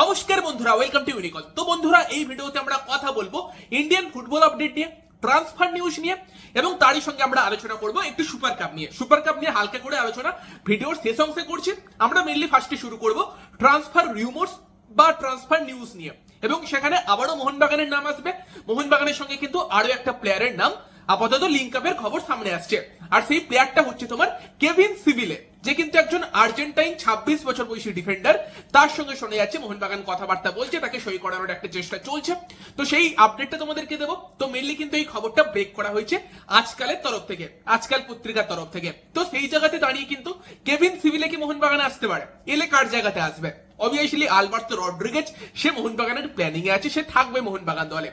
নমস্কার বন্ধুরা welcome to ইউনিকল তো বন্ধুরা, এই ভিডিওতে আমরা কথা বলব ইন্ডিয়ান ফুটবল আপডেট নিয়ে ট্রান্সফার নিউজ নিয়ে, এবং তারই সঙ্গে আমরা আলোচনা করব একটু সুপার কাপ নিয়ে। সুপার কাপ নিয়ে হালকা করে আলোচনা ভিডিওর শেষ অংশে করছি। আমরা মেনলি ফার্স্টে শুরু করব ট্রান্সফার রিউমার্স বা ট্রান্সফার নিউজ নিয়ে। এবং সেখানে আবারও মোহনবাগানের নাম আসবে। মোহনবাগানের সঙ্গে কিন্তু আরও একটা প্লেয়ারের নাম, আপাতত লিঙ্ক আপের খবর সামনে আসছে। আর সেই প্লেয়ারটা হচ্ছে তোমার কেভিন সিভিলে যে কিন্তু একজন আর্জেন্টাইন ছাব্বিশ বছর বয়সী ডিফেন্ডার তার সঙ্গে শোনা যাচ্ছে, মোহনবাগান কথাবার্তা বলছে, তাকে সই করানোর একটা চেষ্টা চলছে। তো সেই আপডেটটা তোমাদেরকে দেবো। তো মেনলি কিন্তু এই খবরটা ব্রেক করা হয়েছে আজকালের তরফ থেকে, আজকাল পত্রিকার তরফ থেকে। তো সেই জায়গাতে দাঁড়িয়ে কিন্তু কেভিন সিভিলে কি মোহনবাগানে আসতে পারে? এলে কার জায়গাতে আসবে? অবভিয়াসলি আলবার্তো রড্রিগেজ সে মোহনবাগানের প্ল্যানিং এ আছে, সে থাকবে মোহনবাগান দলে।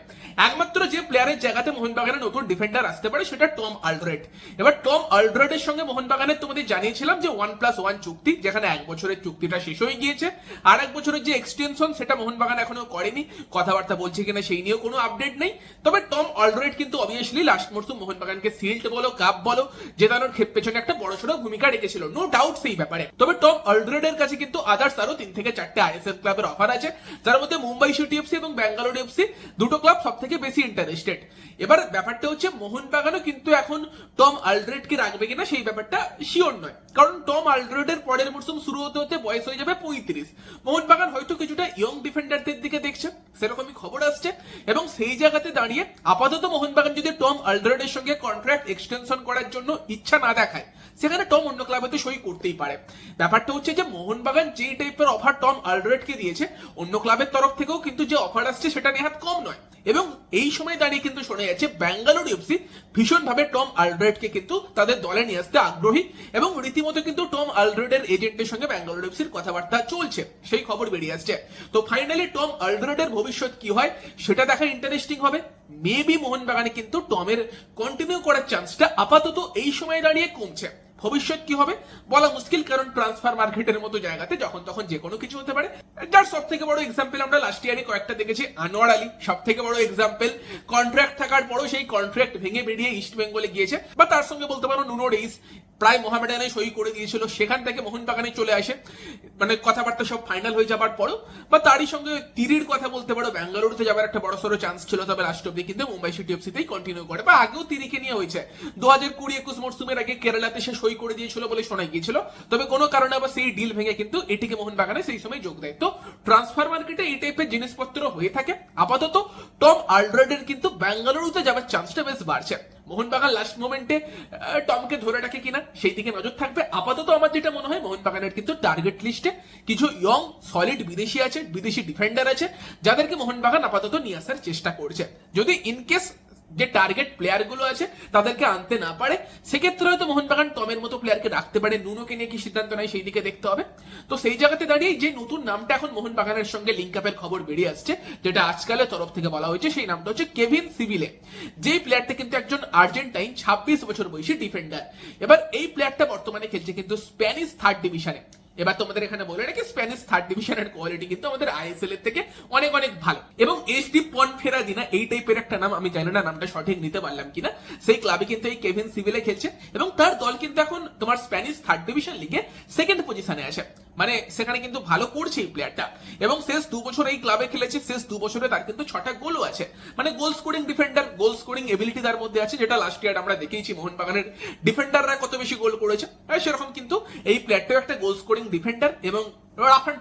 একমাত্র যে প্লেয়ারের জায়গাতে মোহনবাগানের নতুন ডিফেন্ডার আসতে পারে, সেটা টম আলড্রেড এবার টম আলড্রেডের সঙ্গে মোহনবাগানের তোমাদের জানিয়েছিলাম যে ওয়ান প্লাস ওয়ান চুক্তি, যেখানে এক বছরের চুক্তিটা শেষ হয়ে গিয়েছে, আর এক বছরের যে এক্সটেনশন সেটা মোহনবাগান এখনও করেনি। কথাবার্তা বলছে কিনা সেই নিয়েও কোনো আপডেট নেই। তবে টম অলরেড কিন্তু অবভিয়াসলি লাস্ট মরসুম মোহনবাগানকে সিল্ড বলো কাপ বলো, জেতানোর পেছনে একটা বড়সড় ভূমিকা রেখেছিল। নো ডাউট সেই ব্যাপারে। তবে টম অলরেডের কাছে কিন্তু আদার্স আরও তিন থেকে চারটে আইএসএল ক্লাবের অফার আছে। যার মধ্যে মুম্বাই সিটি এফসি এবং ব্যাঙ্গালোর এফসি দুটো ক্লাব সব থেকে বেশি ইন্টারেস্টেড এবার ব্যাপারটা হচ্ছে মোহনবাগানও কিন্তু এখন টম আলড্রেটকে রাখবে কিনা সেই ব্যাপারটা শিওর নয়। কারণ টম আলড্রেডের পরের মরসুম শুরু হতে হতে বয়স হয়ে যাবে পঁয়ত্রিশ। মোহনবাগান হয়তো কিছুটা ইয়ং ডিফেন্ডারদের দিকে দেখছে, সেরকমই খবর আসছে, এবং সেই জায়গাতে দাঁড়িয়ে আপাতত মোহনবাগান যদি টম আলড্রেডের সঙ্গে কন্ট্রাক্ট এক্সটেনশন করার জন্য ইচ্ছা না দেখায়, সেখানে টম অন্য ক্লাবেতে সই করতেই পারে। ব্যাপারটা হচ্ছে যে মোহনবাগান যে টাইপের অফার টম আলড্রেডকে দিয়েছে, অন্য ক্লাবের তরফ থেকেও কিন্তু যে অফার আসছে সেটা নেহাত কম নয়। এবং এই সময় দাঁড়িয়ে কিন্তু শোনা যাচ্ছে ব্যাঙ্গালোর এফসি ভীষণভাবে টম আলড্রেডকে কিন্তু তাদের দলে নিয়ে আসতে আগ্রহী এবং রীতিমতো কিন্তু টম আলড্রেডের এজেন্টের সঙ্গে ব্যাঙ্গালোর এফসির কথাবার্তা চলছে। সেই খবর বেরিয়ে আসছে। তো ফাইনালি টম আলড্রেডের ভবিষ্যৎ কি হয়, সেটা দেখা ইন্টারেস্টিং হবে। মেবি মোহনবাগানে কিন্তু টমের কন্টিনিউ করার চান্সটা আপাতত এই সময় দাঁড়িয়ে কমছে। ভবিষ্যৎ কি হবে? বলা মুশকিল, কারণ ট্রান্সফার মার্কেটের মতো জায়গাতে যখন তখন যে কোনো কিছু হতে পারে। যার সব থেকে বড় এক্সাম্পল আমরা লাস্ট ইয়ারে কয়েকটা দেখেছি, আনোয়ার আলী। সব থেকে বড় এক্সাম্পল কন্ট্রাক্ট থাকার পরও সেই কন্ট্রাক্ট ভেঙে বেরিয়ে ইস্ট বেঙ্গলে গিয়েছে। বা তার সঙ্গে বলতে পারো নুনো রেইস প্রায় মোহামেডানে সই করে দিয়েছিল। সেখান থেকে মোহনবাগানে চলে আসে। মানে কথাবার্তা সব ফাইনাল হয়ে যাবার পরও। বা তারই সঙ্গে তিরির কথা বলতে পারো, ব্যাঙ্গালুরুতে যাবার একটা বড় সড়ো চান্স ছিল তবে লাস্ট অব্দি কিন্তু মুম্বাই সিটি এফসিতেই কন্টিনিউ করে। বা আগেও তিরিকে নিয়ে হয়েছে। দু হাজার কুড়ি একুশ মরসুমের আগে কেরালাতে সে সই করে দিয়েছিল বলে শোনা গিয়েছিল। তবে কোনো কারণে আবার সেই ডিল ভেঙে কিন্তু এটিকে মোহনবাগানে সেই সময় যোগ দেয়। তো ট্রান্সফার মার্কেটে এই টাইপের জিনিসপত্র হয়ে থাকে। আপাতত টম আলড্রেডের কিন্তু ব্যাঙ্গালুরুতে যাবার চান্সটা বেশ বাড়ছে। মোহনবাগান লাস্ট মোমেন্টে টমকে ধরে রাখে কিনা, সেই দিকে নজর থাকবে। আপাতত আমার যেটা মনে হয়, মোহনবাগানের কিন্তু টার্গেট লিস্টে কিছু ইয়ং সলিড বিদেশি আছে, বিদেশি ডিফেন্ডার আছে, যাদেরকে মোহনবাগান আপাতত নিয়ে আসার চেষ্টা করছে। যদি ইনকেস যে টার্গেট প্লেয়ারগুলো আছে তাদেরকে আনতে না পারে, সেক্ষেত্রে হয়তো মোহনবাগান টমের মতো প্লেয়ারকে রাখতে পারে। নুনোকে নিয়ে কি সিদ্ধান্ত নেয় সেই দিকে দেখতে হবে। তো সেই জায়গাতে দাঁড়িয়ে যে নতুন নামটা এখন মোহনবাগানের সঙ্গে লিঙ্ক আপের খবর বেরিয়ে আসছে, যেটা আজকালের তরফ থেকে বলা হয়েছে, সেই নামটা হচ্ছে কেভিন সিভিলে। যেই প্লেয়ারটা কিন্তু একজন আর্জেন্টাইন, ছাব্বিশ বছর বয়সী ডিফেন্ডার এবার এই প্লেয়ারটা বর্তমানে খেলছে কিন্তু স্প্যানিশ থার্ড ডিভিশনে এবার তোমাদের এখানে বলে রাখি স্প্যানিশ থার্ড ডিভিশনের কোয়ালিটি কিন্তু আমাদের আইএসএল এর থেকে অনেক অনেক ভালো। এবং এসডি পন ফেরা দিনা এই টাইপের একটা নাম আমি জানি না, নামটা সঠিক নিতে পারলাম কিনা। সেই ক্লাবে কিন্তু এই কেভিন সিভিলে খেলছে। এবং তার দল কিন্তু এখন তোমার স্প্যানিশ থার্ড ডিভিশন লিগে সেকেন্ড পজিশনে আছে। মানে সেখানে কিন্তু ভালো করছে এই প্লেয়ারটা এবং শেষ দু বছর এই ক্লাবে খেলেছে, শেষ দু বছরে তার কিন্তু ছটা গোলও আছে। মানে goal scoring defender goal scoring ability তার মধ্যে আছে, যেটা লাস্ট ইয়ার আমরা দেখেইছি মোহনবাগানের ডিফেন্ডাররা কত বেশি গোল করেছে। সেরকম কিন্তু এই প্লেয়ারটাও একটা গোল স্কোরিং ডিফেন্ডার এবং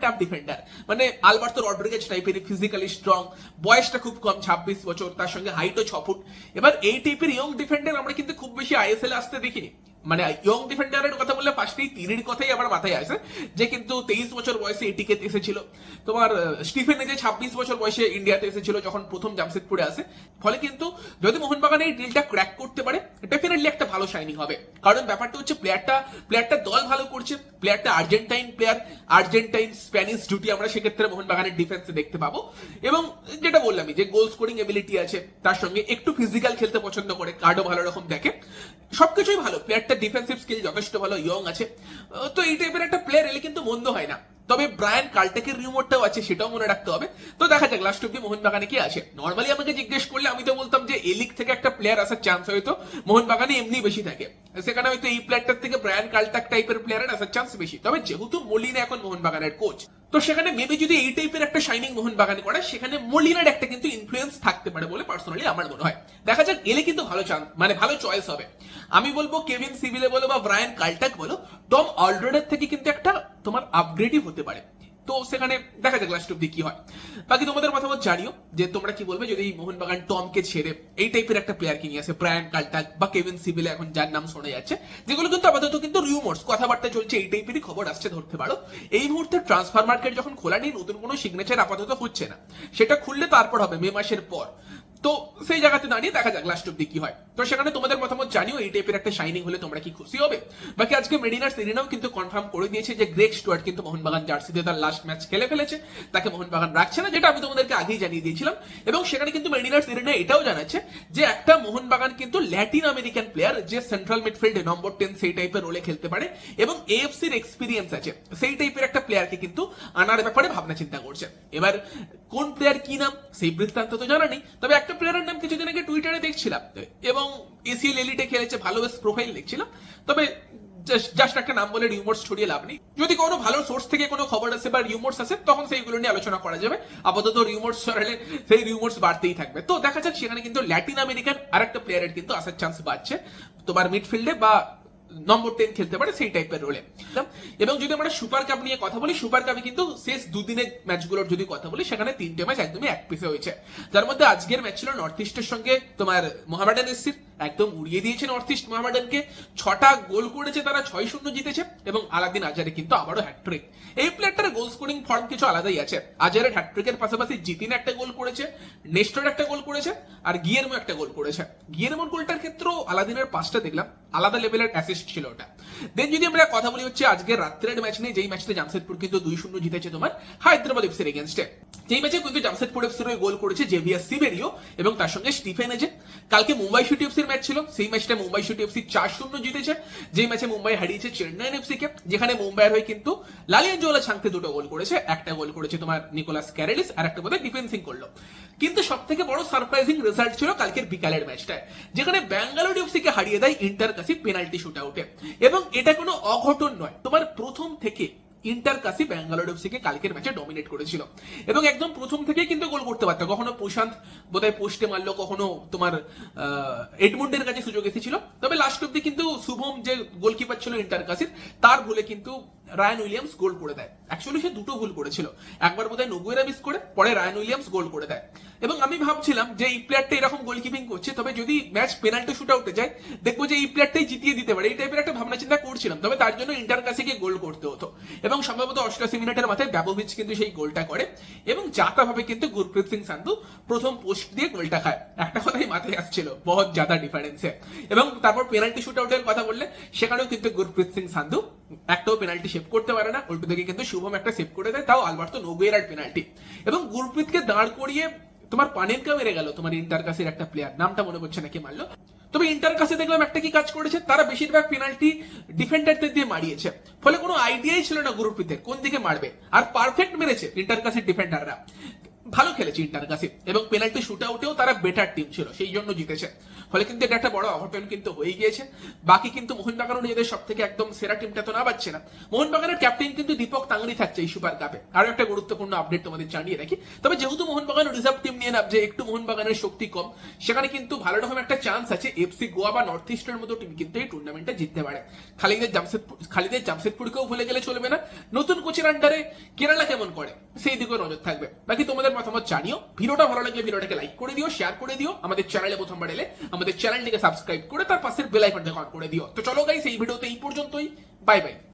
ট্যাপ ডিফেন্ডার মানে আলবার্তো রড্রিগেজ টাইপের ফিজিক্যালি স্ট্রং বয়সটা খুব কম, ছাব্বিশ বছর, তার সঙ্গে হাইটও ছ ফুট। এবার এই টাইপের ইয়ং ডিফেন্ডার আমরা কিন্তু খুব বেশি আইএসএল আসতে দেখিনি। মানে ইয়ং ডিফেন্ডারের কথা বললে ফার্স্টেই তিরির কথাই আমার মাথায় আসে, যে কিন্তু তেইশ বছর বয়সে এটিকে এসেছিল। তোমার স্টিফেন যে ছাব্বিশ বছর বয়সে ইন্ডিয়াতে এসেছিল যখন প্রথম জামশেদপুরে আসে। ফলে কিন্তু যদি মোহনবাগান এই ডিলটা ক্র্যাক করতে পারে ডেফিনেটলি একটা ভালো শাইনিং হবে। কারণ ব্যাপারটা হচ্ছে প্লেয়ারটা প্লেয়ারটা দল ভালো করছে প্লেয়ারটা আর্জেন্টাইন প্লেয়ার আর্জেন্টাইন স্প্যানিশ জুটি আমরা সেক্ষেত্রে মোহনবাগানের ডিফেন্সে দেখতে পাবো। এবং যেটা বললামই, যে গোল স্কোরিং এবিলিটি আছে, তার সঙ্গে একটু ফিজিক্যাল খেলতে পছন্দ করে কার্ডও ভালো রকম দেখে। সবকিছুই ভালো প্লেয়ারটা ডিফেন্সিভ স্কিল যথেষ্ট ভালো ইয়ং আছে। তো এই টাইপের একটা প্লেয়ার এলে কিন্তু মন্দ হয় না। তবে ব্রায়ান কালটেকের রিমোটটাও আছে, সেটাও মনে রাখতে হবে। তো দেখা যাক লাস্ট অব্দি মোহনবাগানে কি আসে। নর্মালি আমাকে জিজ্ঞেস করলে আমি তো বলতাম যে এই লিগ থেকে একটা প্লেয়ার আসার চান্স হয়তো মোহনবাগানে এমনি বেশি থাকে। সেখানে হয়তো এই প্লেয়ারটার থেকে ব্রায়ান কালটাক টাইপের প্লেয়ারের আসার চান্স বেশি। তবে যেহেতু মলিনা এখন মোহনবাগানের কোচ তো সেখানে মেবি যদি এই টাইপের একটা শাইনিং মোহন বাগানে করে, সেখানে মলিনার একটা কিন্তু ইনফ্লুয়েন্স থাকতে পারে বলে পার্সোনালি আমার মনে হয়। দেখা যাক এলে কিন্তু ভালো চান মানে ভালো চয়েস হবে। আমি বলব কেভিন সিভিলে বলো বা ব্রায়ান কাল্টাক বলো টম অলরেডার থেকে কিন্তু একটা তোমার আপগ্রেডই হতে পারে। তো সেখানে দেখা যাক লাস্ট অব্দি কি হয়। বাকি তোমাদের মতামত জানিও, যে তোমরা কি বলবে যদি মোহনবাগান টমকে ছেড়ে এই টাইপের একটা প্লেয়ার কিনে আসে ব্রায়ান কাল্টাক বা কেভিন সিভিলে এখন যার নাম শোনা যাচ্ছে, যেগুলো কিন্তু আপাতত কিন্তু রিউমার্স কথাবার্তা চলছে, এই টাইপেরই খবর আসছে ধরতে পারো। এই মুহূর্তে ট্রান্সফার মার্কেট যখন খোলা নেই, নতুন কোনো সিগনেচার আপাতত হচ্ছে না। সেটা খুললে তারপর হবে, মে মাসের পর। তো সেই জায়গাতে দাঁড়িয়ে দেখা যাক লাস্ট অব্দি কি হয়। তো সেখানে তোমাদের মতামত জানিও, এই টাইপের একটা শাইনিং হলে তোমরা কি খুশি হবে। বাকি আজকে মেডিনার সিরিনাও কিন্তু কনফার্ম করে দিয়েছে যে গ্রেক স্টুয়ার্ট কিন্তু মোহনবাগান জার্সিতে তার লাস্ট ম্যাচ খেলে ফেলেছে। তাকে মোহনবাগান রাখছে না, যেটা আমি তোমাদেরকে আগেই জানিয়ে দিয়েছিলাম। এবং সেখানে কিন্তু মেডিনার সিরিনা এটাও জানাচ্ছে যে একটা মোহনবাগান কিন্তু ল্যাটিন আমেরিকান প্লেয়ার যে সেন্ট্রাল মিডফিল্ডে নম্বর টেন সেই টাইপের রোলে খেলতে পারে এবং এএফসির এক্সপিরিয়েন্স আছে। সেই টাইপের একটা প্লেয়ারকে কিন্তু আনার ব্যাপারে ভাবনা চিন্তা করছে। এবার কোন প্লেয়ার কি নাম সেই বৃত্তান্ত তো জানা নেই। তবে একটা প্লেয়ারের নাম কিছুদিন আগে টুইটারে দেখছিলাম। এবং এসিএল এলিটে খেলেছে, ভালো বেশ প্রোফাইল দেখছিলাম। তবে জাস্ট একটা নাম বলে রিউমার্স ছড়িয়ে লাভ নেই। যদি কোনো ভালো সোর্স থেকে কোনো খবর আসে বা রিউমার্স আসে, তখন সেইগুলো নিয়ে আলোচনা করা যাবে। আপাতত রিউমার্স ছড়ালে সেই রিউমার্স বাড়তেই থাকবে। তো দেখা যাক, সেখানে কিন্তু ল্যাটিন আমেরিকান আরেকটা প্লেয়ারের কিন্তু আসার চান্স বাড়ছে। তোমার মিডফিল্ডে বা নম্বর টেন খেলতে পারে সেই টাইপের রোলে এবং যদি আমরা সুপার কাপ নিয়ে কথা বলি সুপার কাপে কিন্তু শেষ দুদিনের ম্যাচগুলোর যদি কথা বলি সেখানে তিনটে ম্যাচ একদমই এক পিসে হয়েছে। যার মধ্যে আজকের ম্যাচ ছিল নর্থ ইস্টের সঙ্গে তোমার মোহামেডান এসসির একদম উড়িয়ে দিয়েছেন অর্থ ইস্ট মোহামেডানকে ছটা গোল করেছে তারা, ছয় শূন্য জিতেছে এবং আলাদিন আজারে কিন্তু আবারও হ্যাট্রিক এই প্লেয়ারটার গোল স্কোরিং ফর্ম কিছু আলাদাই আছে। আজারের হ্যাট্রিকের পাশাপাশি জিতিন একটা গোল করেছে, নেস্টর একটা গোল করেছে, আর গিয়েরমো একটা গোল করেছে। গিয়েরমোর গোলটার ক্ষেত্রেও আলাদিনের পাঁচটা দেখলাম। আলাদা লেভেলের অ্যাসিস্ট ছিল ওটা। দেন যদি আমরা কথা বলি হচ্ছে আজকে রাত্রের ম্যাচ নিয়ে, যেই ম্যাচটা জামশেদপুর কিন্তু দুই শূন্য জিতেছে তোমার হায়দ্রাবাদ এফসির এগেনস্টে যেই ম্যাচে কিন্তু জামশেদপুর এফসির হয়ে গোল করেছে জেভিয়ার সিবেরিও এবং তার সঙ্গে স্টিফেন এজে কালকে মুম্বাই সিটি এফসির ম্যাচ ছিল, সেই ম্যাচটা মুম্বাই সিটি এফসি চার শূন্য জিতেছে। যেই ম্যাচে মুম্বাই হারিয়েছে চেন্নাইন এফসি কে, যেখানে মুম্বাইয়ের হয়ে কিন্তু লালিয়াঞ্জোলা ছাংতে দুটো গোল করেছে। একটা গোল করেছে তোমার নিকোলাস ক্যারেলিস আর একটা বোধহয় ডিফেন্সিং করল। কিন্তু সব থেকে বড় সারপ্রাইজিং রেজাল্ট ছিল কালকের বিকালের ম্যাচটায় যেখানে ব্যাঙ্গালোর এফসি কে হারিয়ে দেয় ইন্টার কাসি পেনাল্টি শুট আউটে এবং এটা কোনো অঘটন নয়। তোমার প্রথম থেকে ইন্টার কাসি ব্যাঙ্গালোর এফসিকে কালকের ম্যাচে ডমিনেট করেছিল। এবং একদম প্রথম থেকেই কিন্তু গোল করতে পারতো। কখনো প্রশান্ত বোধহয় পোস্টে মারলো, কখনো তোমার এডমন্ডের কাছে সুযোগ এসেছিল। তবে লাস্ট অব্দি কিন্তু শুভম যে গোলকিপার ছিল ইন্টার কাসির, তার ভুলে কিন্তু রায়ান উইলিয়ামস গোল করে দেয়। অ্যাকচুয়ালি সে দুটো ভুল করেছিল। একবার বোধহয় নগুয়েরা মিস করে, পরে রায়ান উইলিয়ামস গোল করে দেয়। এবং আমি ভাবছিলাম যে এই প্লেয়ারটা এরকম গোলকিপিং করছে, তবে যদি ম্যাচ পেনাল্টি শুট আউটে যায়, দেখব যে এই প্লেয়ারটাই জিতিয়ে দিতে পারে। এই টাইপের একটা ভাবনা চিন্তা করছিলাম, তবে তার জন্য ইন্টার কাসিকে গোল করতে হতো। এবং সম্ভবত অষ্টাশি মিনিটের মাথায় ব্যাবোভিচ কিন্তু সেই গোলটা করে। এবং জাতা ভাবে কিন্তু গুরপ্রীত সিং সান্ধু প্রথম পোস্ট দিয়ে গোলটা খায়। একটা কথাই মাথায় আসছিল, বহুত জাদা ডিফারেন্সে এবং তারপর পেনাল্টি শুট আউটের কথা বললে, সেখানেও কিন্তু গুরপ্রীত সিং সান্ধু একটাও পেনাল্টি সেভ করতে পারে না, উল্টো দিকে কিন্তু শুভম একটা সেভ করে দেয়, তাও আলবার্তো নোগুয়েরার পেনাল্টি এবং গুরপ্রীতকে দাঁড় করিয়ে তোমার পানেনকা মেরে গেল, তোমার ইন্টার কাসের একটা প্লেয়ার নামটা মনে পড়ছে নাকি মারলো। তবে ইন্টার কাছে দেখলাম একটা কি কাজ করেছে, তারা বেশিরভাগ পেনাল্টি ডিফেন্ডারদের দিয়ে মারিয়েছে। ফলে কোনো আইডিয়াই ছিল না গুরুপ্রীতের, কোন দিকে মারবে। আর পারফেক্ট মেরেছে ইন্টার কাসের ডিফেন্ডাররা ভালো খেলেছে ইন্টার কাছে, এবং পেনাল্টি শুট আউটেও তারা বেটার টিম ছিল, সেই জন্য জিতেছে। ফলে কিন্তু এটা একটা বড় অঘটন কিন্তু হয়ে গিয়েছে। বাকি কিন্তু মোহনবাগানও নিজেদের সব থেকে একদম সেরা টিমটা তো না পাচ্ছে না। মোহনবাগানের ক্যাপ্টেন কিন্তু দীপক তাংরি থাকছে এই সুপার কাপে আরও একটা গুরুত্বপূর্ণ আপডেট তোমাদের জানিয়ে রাখি। তবে যেহেতু মোহনবাগান রিজার্ভ টিম নিয়ে নামছে, একটু মোহনবাগানের শক্তি কম, সেখানে কিন্তু ভালো রকম একটা চান্স আছে এফসি গোয়া বা নর্থ ইস্টের মতো টিম কিন্তু এই টুর্নামেন্টটা জিততে পারে। খালিদের জামশেদপুর, খালিদের জামশেদপুরকেও ভুলে গেলে চলবে না। নতুন কোচের আন্ডারে কেরালা কেমন করে? সেই দিকেও নজর থাকবে। বাকি তোমাদের মতামত জানিও। ভিডিওটা ভালো লাগলে ভিডিওটাকে লাইক করে দিও শেয়ার করে দিও, আমাদের চ্যানেলে প্রথমবার এলে আমাদের চ্যানেলটিকে সাবস্ক্রাইব করে তার পাশের বেল আইকনটা অন করে দিও। তো চলো গাইস এই ভিডিওতে এই পর্যন্তই। Bye bye